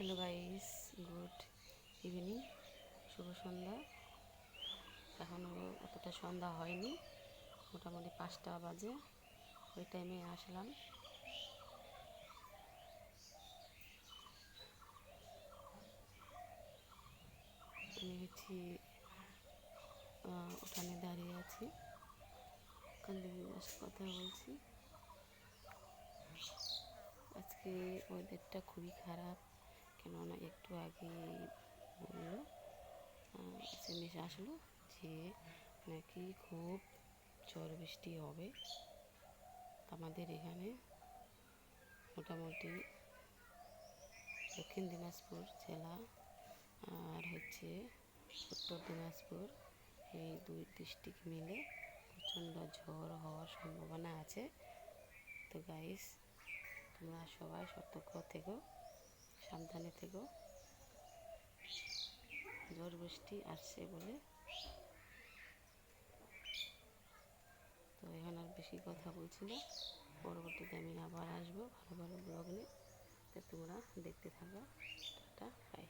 Hello guys good evening শুভ সন্ধ্যা। এখনও অতটা সন্ধ্যা হয়নি। মোটামুটি পাঁচটা বাজে। ওই টাইমে আসলাম। আমি হচ্ছি উঠানে দাঁড়িয়ে আছি। ওখান জাস্ট কথা বলছি। আজকে ওয়েদারটা খুবই খারাপ। কেননা একটু আগে বলল এসএমএস আসলো যে নাকি খুব ঝড় বৃষ্টি হবে। আমাদের এখানে মোটামুটি দক্ষিণ দিনাজপুর জেলা, আর হচ্ছে উত্তর দিনাজপুর, এই দুই ডিস্ট্রিক্ট মিলে প্রচণ্ড ঝড় হওয়ার সম্ভাবনা আছে। তো গাইস তোমরা সবাই সতর্ক থেকো। সাবধানে থেকো ঝড় বৃষ্টি আসছে বলে। তো এখন আর বেশি কথা বলছি না। পরবর্তীতে আমি আবার আসব ভালো ভালো ব্লগ নিয়ে। তোমরা দেখতে থাকো। Tata bye